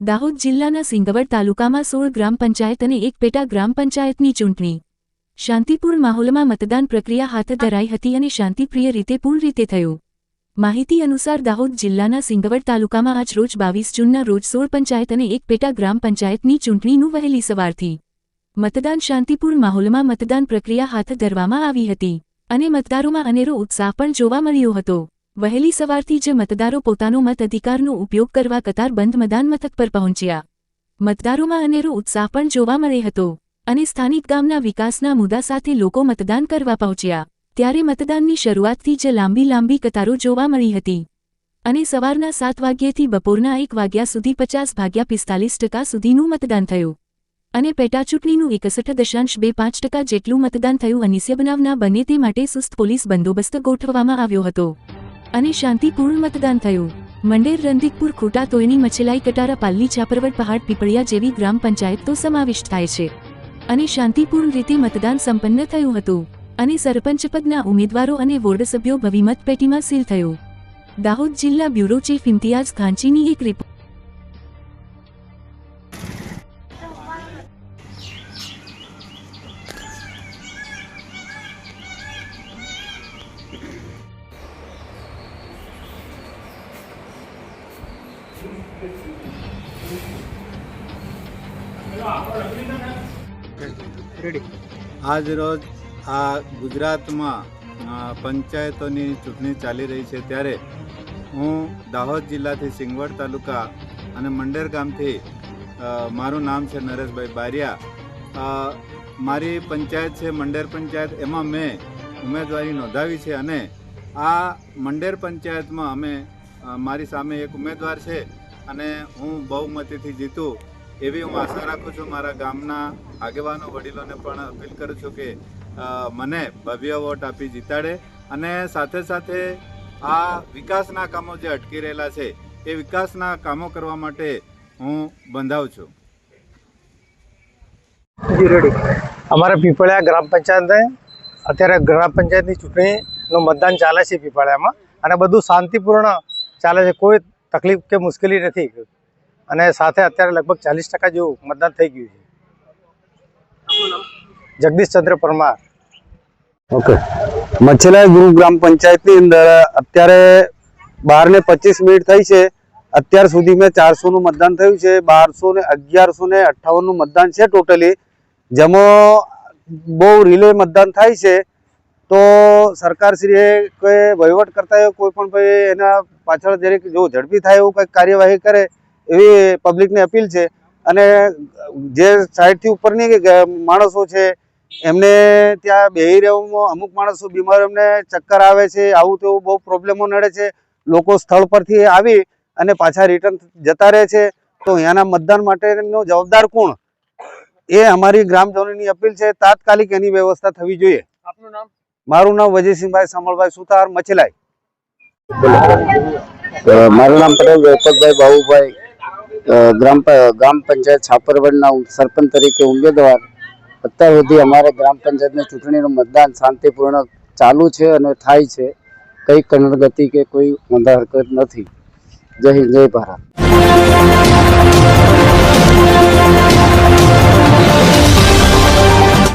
દાહોદ જિલ્લાના સિંગવડ તાલુકામાં સોળ ગ્રામ પંચાયત અને એક પેટા ગ્રામ પંચાયતની ચૂંટણી. શાંતિપૂર્ણ માહોલમાં મતદાન પ્રક્રિયા હાથ ધરાઈ હતી અને શાંતિપ્રિય રીતે પૂર્ણ રીતે થયું. માહિતી અનુસાર દાહોદ જિલ્લાના સિંગવડ તાલુકામાં આજ રોજ બાવીસ જૂનના રોજ સોળ પંચાયત અને એક પેટા ગ્રામ પંચાયતની ચૂંટણીનું વહેલી સવારથી મતદાન શાંતિપૂર્ણ માહોલમાં મતદાન પ્રક્રિયા હાથ ધરવામાં આવી હતી અને મતદારોમાં અનેરો ઉત્સાહ પણ જોવા મળ્યો હતો. વહેલી સવારથી જ મતદારો પોતાનો મત અધિકારનો ઉપયોગ કરવા કતારબંધ મતદાન મથક પર પહોંચ્યા. મતદારોમાં અનેરો ઉત્સાહ પણ જોવા મળે હતો અને સ્થાનિક ગામના વિકાસના મુદ્દા સાથે લોકો મતદાન કરવા પહોંચ્યા. ત્યારે મતદાનની શરૂઆતથી જ લાંબી લાંબી કતારો જોવા મળી હતી અને સવારના સાત વાગ્યેથી બપોરના એક વાગ્યા સુધી પચાસ ભાગ્યા પિસ્તાલીસ ટકા સુધીનું મતદાન થયું અને પેટાચૂંટણીનું એકસઠ દશાંશ બે પાંચ ટકા જેટલું મતદાન થયું અનિશ્ય બનાવના બને તે માટે સુસ્ત પોલીસ બંદોબસ્ત ગોઠવવામાં આવ્યો હતો. અને શાંતિપૂર્ણ મતદાન થયું. મંડેર રંદિકપુર ખોટા, તોયની, મછેલાઈ, કટારા પાલ્લી ચાપરવડ પહાડ, પીપળિયા જેવી ગ્રામ પંચાયતો સમાવિષ્ટ થાય છે. અને શાંતિપૂર્ણ રીતે મતદાન સંપન્ન થયું હતું. અને સરપંચ પદના ઉમેદવારો અને વોર્ડ સભ્યો ભવિમત પેટીમાં સીલ થયું. દાહોદ જિલ્લા બ્યુરો ચીફ ઇમ્તિયાઝ ખાંચીની એક રિપોર્ટ આજ રોજ આ ગુજરાતમાં પંચાયતોની ચૂંટણી ચાલી રહી છે ત્યારે હું દાહોદ જિલ્લાથી સિંગવડ તાલુકા અને મંડેર ગામથી મારું નામ છે નરેશભાઈ બારિયા. મારી પંચાયત છે મંડેર પંચાયત. એમાં મેં ઉમેદવારી નોંધાવી છે અને આ મંડેર પંચાયતમાં અમે મારી સામે એક ઉમેદવાર છે. અને હું બહુમતીથી જીતું એવી હું આશા રાખું છું મારા ગામના આગેવાનો, વડીલોને પણ અપીલ કરું છું કે મને ભવ્ય વોટ આપી જીતાડે અને સાથે સાથે આ વિકાસના કામો જે અટકી રહેલા છે, એ વિકાસના કામો કરવા માટે હું બંધાવ છું. અમારા પીપળિયા ગ્રામ પંચાયતે, અત્યારે ગ્રામ પંચાયતની ચૂંટણીનું મતદાન ચાલે છે પીપળિયામાં અને બધું શાંતિપૂર્ણ ચાલે છે. કોઈ તકલીફ કે મુશ્કેલી નથી. અને સાથે અત્યારે લગભગ ચાલીસ ટકા જેવું મતદાન થઈ ગયું છે. જગદીશ ચંદ્ર પરમાર. ઓકે. મચ્છલા ગુરુ ગ્રામ પંચાયતની અંદર અત્યારે બાર ને પચીસ મિનિટ થઈ છે. અત્યાર સુધી મેં ચારસો નું મતદાન થયું છે. બારસો ને અગિયારસો ને અઠ્ઠાવનનું મતદાન છે ટોટલી. જેમાં બહુ રિલે મતદાન થાય છે. તો સરકારશ્રીએ કોઈ વહીવટ કરતા કોઈ પણ ભાઈ એના પાછળ જરીક જો ઝડપી થાય એવું કંઈક કાર્યવાહી કરે એવી પબ્લિકને અપીલ છે. અને જે સાઈડથી ઉપરની માણસો છે એમને ત્યાં બેહી રહેવામાં અમુક માણસો બીમાર એમને ચક્કર આવે છે આવું તેવું બહુ પ્રોબ્લેમો નડે છે. લોકો સ્થળ પરથી આવી અને પાછા રિટર્ન જતા રહે છે. તો અહીંયાના મતદાન માટેનો જવાબદાર કોણ? એ અમારી ગ્રામજનોની અપીલ છે. તાત્કાલિક એની વ્યવસ્થા થવી જોઈએ. આપનું નામ? મારું નામ વજયસિંહભાઈ સમળભાઈ સુતાર મછલાઈ અ, મારું નામ પટેલ વેપકભાઈ બાહુભાઈ. ગ્રામ ગ્રામ પંચાયત છાપરવડના સરપંચ તરીકે ઉમેદવાર. અત્યાર સુધી અમારે ગ્રામ પંચાયતની ચૂંટણીનું મતદાન શાંતિપૂર્ણ ચાલુ છે અને થાય છે. કંઈ કનડગતિ કે કોઈ ઊંધા હરકત નથી. જય હિન્દ, જય ભારત.